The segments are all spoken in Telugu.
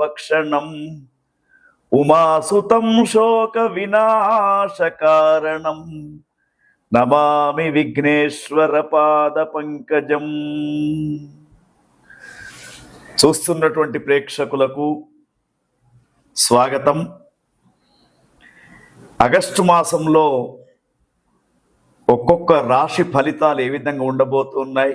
భక్షణం. ఉమాసుతం శోక వినాశకారణం నమామి విఘ్నేశ్వర పాద పంకజం. చూస్తున్నటువంటి ప్రేక్షకులకు స్వాగతం. ఆగస్టు మాసంలో ఒక్కొక్క రాశి ఫలితాలు ఏ విధంగా ఉండబోతున్నాయి?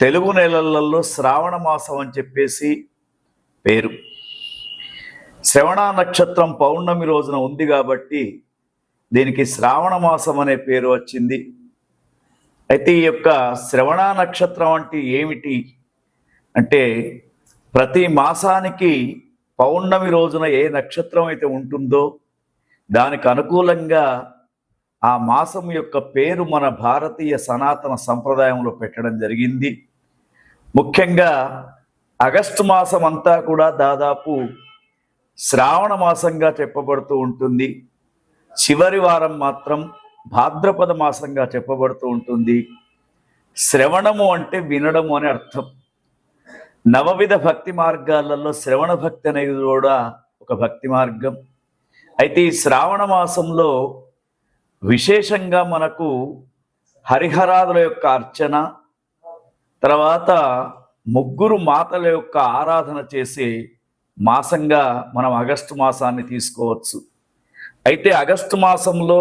తెలుగు నెలలలో శ్రావణ మాసం అని చెప్పేసి పేరు. శ్రవణ నక్షత్రం పౌర్ణమి రోజున ఉంది కాబట్టి దీనికి శ్రావణ మాసం అనే పేరు వచ్చింది. అయితే ఈ యొక్క శ్రవణ నక్షత్రం అంటే ఏమిటి? అంటే ప్రతి మాసానికి పౌర్ణమి రోజున ఏ నక్షత్రం అయితే ఉంటుందో దానికి అనుకూలంగా ఆ మాసం యొక్క పేరు మన భారతీయ సనాతన సంప్రదాయంలో పెట్టడం జరిగింది. ముఖ్యంగా ఆగస్టు మాసం అంతా కూడా దాదాపు శ్రావణ మాసంగా చెప్పబడుతూ ఉంటుంది. చివరి వారం మాత్రం భాద్రపద మాసంగా చెప్పబడుతూ ఉంటుంది. శ్రవణము అంటే వినడము అని అర్థం. నవవిధ భక్తి మార్గాలలో శ్రవణ భక్తి అనేది కూడా ఒక భక్తి మార్గం. అయితే ఈ శ్రావణ మాసంలో విశేషంగా మనకు హరిహరాదుల యొక్క అర్చన తర్వాత ముగ్గురు మాతల యొక్క ఆరాధన చేసే మాసంగా మనం ఆగస్టు మాసాన్ని తీసుకోవచ్చు. అయితే ఆగస్టు మాసంలో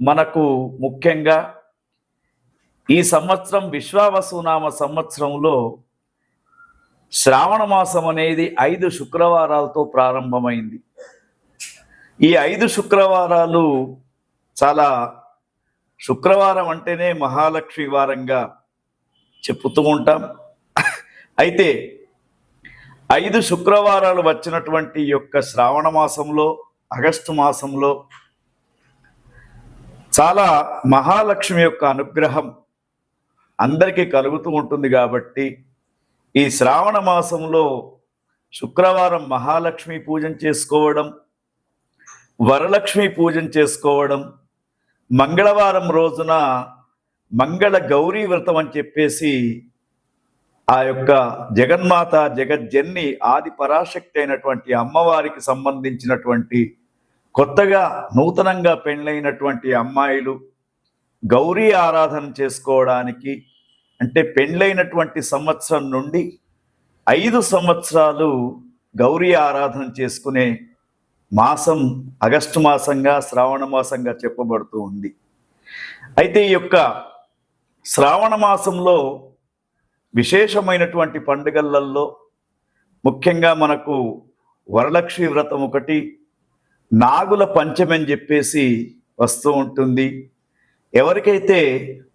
మనకు ముఖ్యంగా ఈ సంవత్సరం విశ్వావసునామ సంవత్సరంలో శ్రావణ మాసం అనేది ఐదు శుక్రవారాలతో ప్రారంభమైంది. ఈ ఐదు శుక్రవారాలు చాలా శుక్రవారం అంటేనే మహాలక్ష్మి వారంగా చెప్పుతూ ఉంటాం. అయితే ఐదు శుక్రవారాలు వచ్చినటువంటి యొక్క శ్రావణ మాసంలో ఆగస్టు మాసంలో చాలా మహాలక్ష్మి యొక్క అనుగ్రహం అందరికీ కలుగుతూ ఉంటుంది కాబట్టి ఈ శ్రావణ మాసంలో శుక్రవారం మహాలక్ష్మి పూజం చేసుకోవడం వరలక్ష్మి పూజం చేసుకోవడం మంగళవారం రోజున మంగళ గౌరీ వ్రతం అని చెప్పేసి ఆ యొక్క జగన్మాత జగజ్జన్ని ఆది పరాశక్తి అయినటువంటి అమ్మవారికి సంబంధించినటువంటి కొత్తగా నూతనంగా పెళ్ళైనటువంటి అమ్మాయిలు గౌరీ ఆరాధన చేసుకోవడానికి అంటే పెళ్ళైనటువంటి సంవత్సరం నుండి ఐదు సంవత్సరాలు గౌరీ ఆరాధన చేసుకునే మాసం ఆగస్టు మాసంగా శ్రావణ మాసంగా చెప్పబడుతూ ఉంది. అయితే ఈ యొక్క శ్రావణ మాసంలో విశేషమైనటువంటి పండుగలలో ముఖ్యంగా మనకు వరలక్ష్మి వ్రతం ఒకటి నాగుల పంచమి అని చెప్పేసి వస్తూ ఉంటుంది. ఎవరికైతే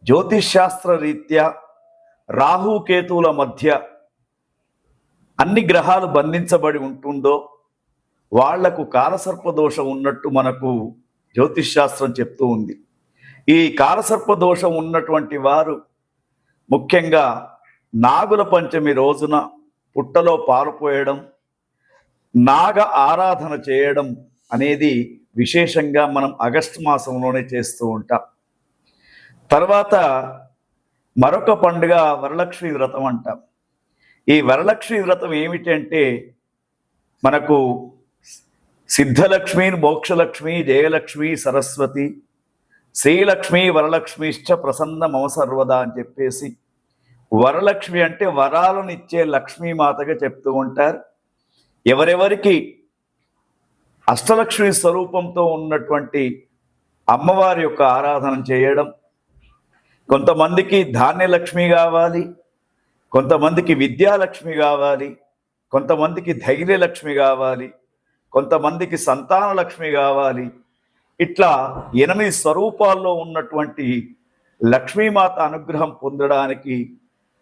జ్యోతిష్శాస్త్ర రీత్యా రాహుకేతువుల మధ్య అన్ని గ్రహాలు బంధించబడి ఉంటుందో వాళ్ళకు కాలసర్ప దోషం ఉన్నట్టు మనకు జ్యోతిష్శాస్త్రం చెప్తూ ఉంది. ఈ కాలసర్ప దోషం ఉన్నటువంటి వారు ముఖ్యంగా నాగుల పంచమి రోజున పుట్టలో పారుపోయడం నాగ ఆరాధన చేయడం అనేది విశేషంగా మనం ఆగస్టు మాసంలోనే చేస్తూ ఉంటాం. తర్వాత మరొక పండుగ వరలక్ష్మి వ్రతం అంటాం. ఈ వరలక్ష్మి వ్రతం ఏమిటంటే మనకు సిద్ధలక్ష్మి మోక్షలక్ష్మి జయలక్ష్మి సరస్వతి శ్రీలక్ష్మి వరలక్ష్మిశ్చ ప్రసన్న మమ సర్వదా అని చెప్పేసి. వరలక్ష్మి అంటే వరాలను ఇచ్చే లక్ష్మీమాతగా చెప్తూ ఉంటారు. ఎవరెవరికి అష్టలక్ష్మి స్వరూపంతో ఉన్నటువంటి అమ్మవారి యొక్క ఆరాధన చేయడం. కొంతమందికి ధాన్యలక్ష్మి కావాలి. కొంతమందికి విద్యాలక్ష్మి కావాలి. కొంతమందికి ధైర్యలక్ష్మి కావాలి. కొంతమందికి సంతానలక్ష్మి కావాలి. ఇట్లా ఎనిమిది స్వరూపాల్లో ఉన్నటువంటి లక్ష్మీమాత అనుగ్రహం పొందడానికి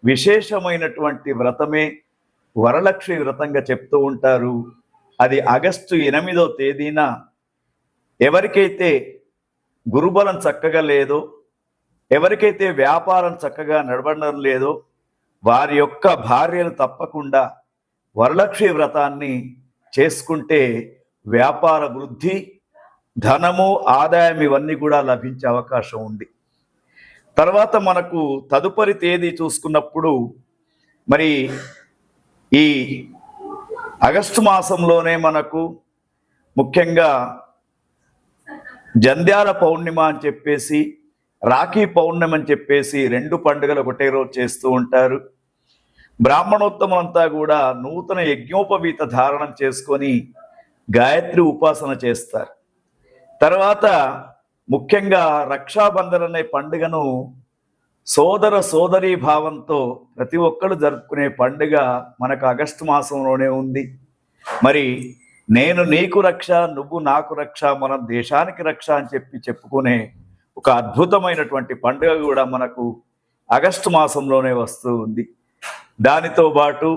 విశేషమైనటువంటి వ్రతమే వరలక్ష్మి వ్రతంగా చెప్తూ ఉంటారు. అది ఆగస్టు ఎనిమిదో తేదీన ఎవరికైతే గురుబలం చక్కగా లేదో ఎవరికైతే వ్యాపారం చక్కగా నడవడం లేదో వారి యొక్క భార్యలు తప్పకుండా వరలక్ష్మి వ్రతాన్ని చేసుకుంటే వ్యాపార వృద్ధి ధనము ఆదాయం ఇవన్నీ కూడా లభించే అవకాశం ఉంది. తర్వాత మనకు తదుపరి తేదీ చూసుకున్నప్పుడు మరి ఈ ఆగస్టు మాసంలోనే మనకు ముఖ్యంగా జంధ్యాల పౌర్ణిమ అని చెప్పేసి రాఖీ పౌర్ణమి అని చెప్పేసి రెండు పండుగలు ఒకటే రోజు చేస్తూ ఉంటారు. బ్రాహ్మణోత్తమం అంతా కూడా నూతన యజ్ఞోపవీత ధారణం చేసుకొని గాయత్రి ఉపాసన చేస్తారు. తర్వాత ముఖ్యంగా రక్షాబంధన్ అనే పండుగను సోదర సోదరీ భావంతో ప్రతి ఒక్కరు జరుపుకునే పండుగ మనకు ఆగస్టు మాసంలోనే ఉంది. మరి నేను నీకు రక్ష నువ్వు నాకు రక్ష మనం దేశానికి రక్ష అని చెప్పి చెప్పుకునే ఒక అద్భుతమైనటువంటి పండుగ కూడా మనకు ఆగస్టు మాసంలోనే వస్తూ ఉంది. దానితో పాటు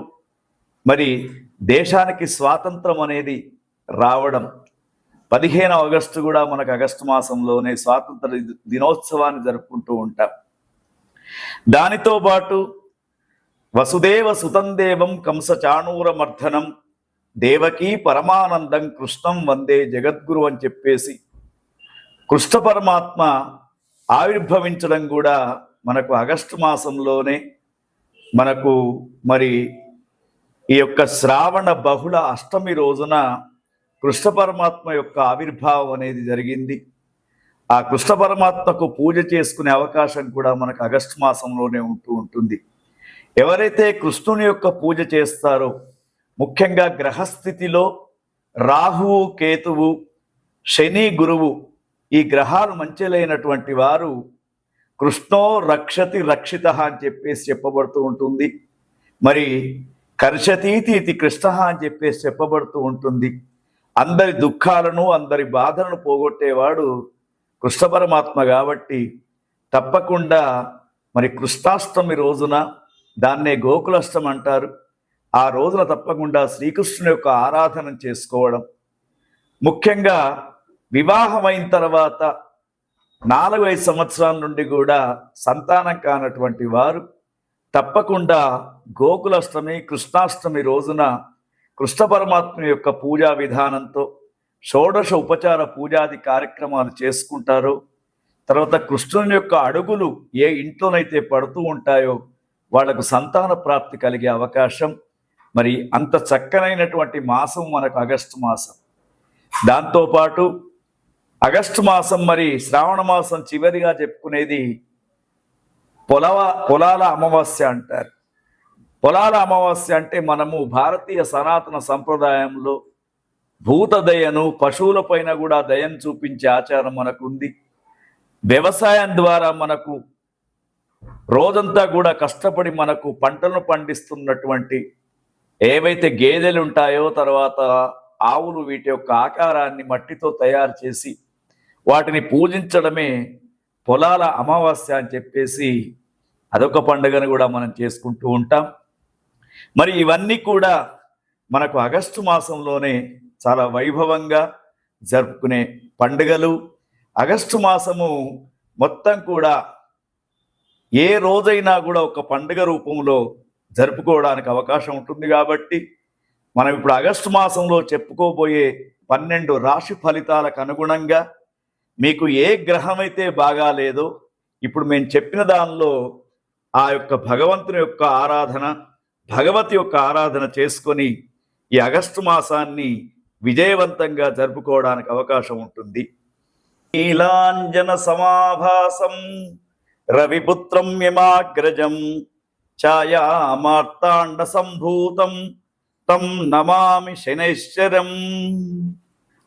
మరి దేశానికి స్వాతంత్రం అనేది రావడం పదిహేను ఆగస్టు కూడా మనకు ఆగస్టు మాసంలోనే స్వాతంత్ర దినోత్సవాన్ని జరుపుకుంటూ ఉంటాం. దానితో పాటు వసుదేవ సుతందేవం కంస చాణూర మర్దనం దేవకీ పరమానందం కృష్ణం వందే జగద్గురు అని చెప్పేసి కృష్ణ పరమాత్మ ఆవిర్భవించడం కూడా మనకు ఆగస్టు మాసంలోనే మనకు మరి ఈ యొక్క శ్రావణ బహుళ అష్టమి రోజున కృష్ణ పరమాత్మ యొక్క ఆవిర్భావం అనేది జరిగింది. ఆ కృష్ణ పరమాత్మకు పూజ చేసుకునే అవకాశం కూడా మనకు ఆగస్టు మాసంలోనే ఉంటూ ఉంటుంది. ఎవరైతే కృష్ణుని యొక్క పూజ చేస్తారో ముఖ్యంగా గ్రహస్థితిలో రాహువు కేతువు శని గురువు ఈ గ్రహాలు మంచిలైనటువంటి వారు కృష్ణో రక్షతి రక్షిత అని చెప్పేసి చెప్పబడుతూ ఉంటుంది. మరి కర్షతీతి ఇది కృష్ణ అని చెప్పేసి చెప్పబడుతూ ఉంటుంది. అందరి దుఃఖాలను అందరి బాధలను పోగొట్టేవాడు కృష్ణ పరమాత్మ కాబట్టి తప్పకుండా మరి కృష్ణాష్టమి రోజున దాన్నే గోకులాష్టం అంటారు. ఆ రోజున తప్పకుండా శ్రీకృష్ణుని యొక్క ఆరాధన చేసుకోవడం. ముఖ్యంగా వివాహమైన తర్వాత నాలుగైదు సంవత్సరాల నుండి కూడా సంతానం కానటువంటి వారు తప్పకుండా గోకులాష్టమి కృష్ణాష్టమి రోజున కృష్ణ పరమాత్మ యొక్క పూజా విధానంతో షోడశ ఉపచార పూజాది కార్యక్రమాలు చేసుకుంటారో. తర్వాత కృష్ణుని యొక్క అడుగులు ఏ ఇంట్లోనైతే పడుతూ ఉంటాయో వాళ్ళకు సంతాన ప్రాప్తి కలిగే అవకాశం. మరి అంత చక్కనైనటువంటి మాసం మనకు ఆగస్టు మాసం. దాంతోపాటు ఆగస్టు మాసం మరి శ్రావణ మాసం చివరిగా చెప్పుకునేది పొలవ పొలాల అమావాస్య అంటారు. పొలాల అమావాస్య అంటే మనము భారతీయ సనాతన సంప్రదాయంలో భూత దయను పశువులపైన కూడా దయను చూపించే ఆచారం మనకు ఉంది వ్యవసాయం ద్వారా మనకు రోజంతా కూడా కష్టపడి మనకు పంటలను పండిస్తున్నటువంటి ఏవైతే గేదెలు ఉంటాయో తర్వాత ఆవులు వీటి యొక్క ఆకారాన్ని మట్టితో తయారు చేసి వాటిని పూజించడమే పొలాల అమావాస్య అని చెప్పేసి అదొక పండుగను కూడా మనం చేసుకుంటూ ఉంటాం. మరి ఇవన్నీ కూడా మనకు ఆగస్టు మాసంలోనే చాలా వైభవంగా జరుపుకునే పండుగలు. ఆగస్టు మాసము మొత్తం కూడా ఏ రోజైనా కూడా ఒక పండుగ రూపంలో జరుపుకోవడానికి అవకాశం ఉంటుంది కాబట్టి మనం ఇప్పుడు ఆగస్టు మాసంలో చెప్పుకోబోయే పన్నెండు రాశి ఫలితాలకు అనుగుణంగా మీకు ఏ గ్రహం అయితే బాగా లేదో ఇప్పుడు మేము చెప్పిన దానిలో ఆ యొక్క భగవంతుని యొక్క ఆరాధన భగవతి యొక్క ఆరాధన చేసుకొని ఈ ఆగస్టు మాసాన్ని విజయవంతంగా జరుపుకోవడానికి అవకాశం ఉంటుంది. నీలాంజన సమాభాసం రవిపుత్రం యమాగ్రజం ఛాయా మార్తాండ సంభూతం తం నమామి శనైశ్వరం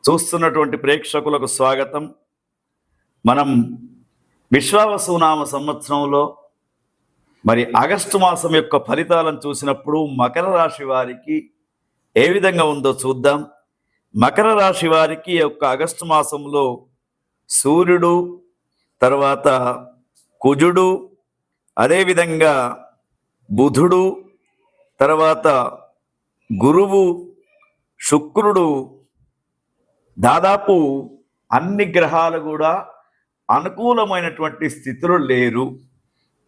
చూస్తున్నటువంటి ప్రేక్షకులకు స్వాగతం. మనం విశ్వావసునామ సంవత్సరంలో మరి ఆగస్టు మాసం యొక్క ఫలితాలను చూసినప్పుడు మకర రాశి వారికి ఏ విధంగా ఉందో చూద్దాం. మకర రాశి వారికి యొక్క ఆగస్టు మాసంలో సూర్యుడు తర్వాత కుజుడు అదేవిధంగా బుధుడు తర్వాత గురువు శుక్రుడు దాదాపు అన్ని గ్రహాలు కూడా అనుకూలమైనటువంటి స్థితిలో లేరు.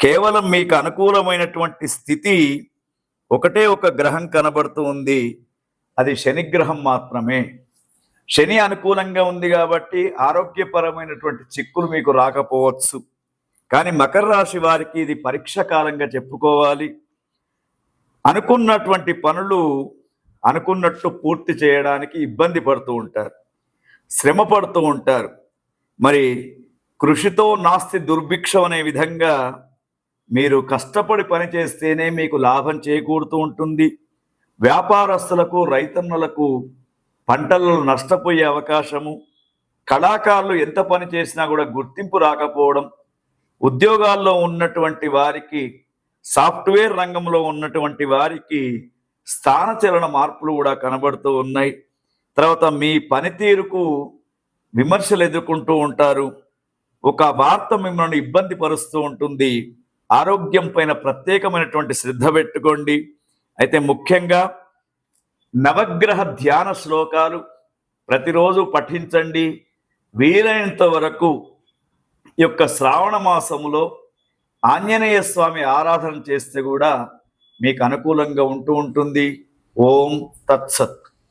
కేవలం మీకు అనుకూలమైనటువంటి స్థితి ఒకటే ఒక గ్రహం కనబడుతూ ఉంది. అది శని గ్రహం మాత్రమే. శని అనుకూలంగా ఉంది కాబట్టి ఆరోగ్యపరమైనటువంటి చిక్కులు మీకు రాకపోవచ్చు. కానీ మకర రాశి వారికి ఇది పరీక్ష కాలంగా చెప్పుకోవాలి. అనుకున్నటువంటి పనులు అనుకున్నట్టు పూర్తి చేయడానికి ఇబ్బంది పడుతూ ఉంటారు. శ్రమ పడుతూ ఉంటారు. మరి కృషితో నాస్తి దుర్భిక్షం అనే విధంగా మీరు కష్టపడి పని చేస్తేనే మీకు లాభం చేకూరుతూ ఉంటుంది. వ్యాపారస్తులకు రైతన్నులకు పంటలలో నష్టపోయే అవకాశము కళాకారులు ఎంత పని చేసినా కూడా గుర్తింపు రాకపోవడం ఉద్యోగాల్లో ఉన్నటువంటి వారికి సాఫ్ట్వేర్ రంగంలో ఉన్నటువంటి వారికి స్థానచలన మార్పులు కూడా కనబడుతూ ఉన్నాయి. తర్వాత మీ పనితీరుకు విమర్శలు ఎదుర్కొంటూ ఉంటారు. ఒక వార్త మిమ్మల్ని ఇబ్బంది పరుస్తూ ఉంటుంది. ఆరోగ్యం పైన ప్రత్యేకమైనటువంటి శ్రద్ధ పెట్టుకోండి. అయితే ముఖ్యంగా నవగ్రహ ధ్యాన శ్లోకాలు ప్రతిరోజు పఠించండి. వీలైనంత వరకు ఈ యొక్క శ్రావణ మాసములో ఆంజనేయ స్వామి ఆరాధన చేస్తే కూడా మీకు అనుకూలంగా ఉంటూ ఉంటుంది. ఓం తత్సత్.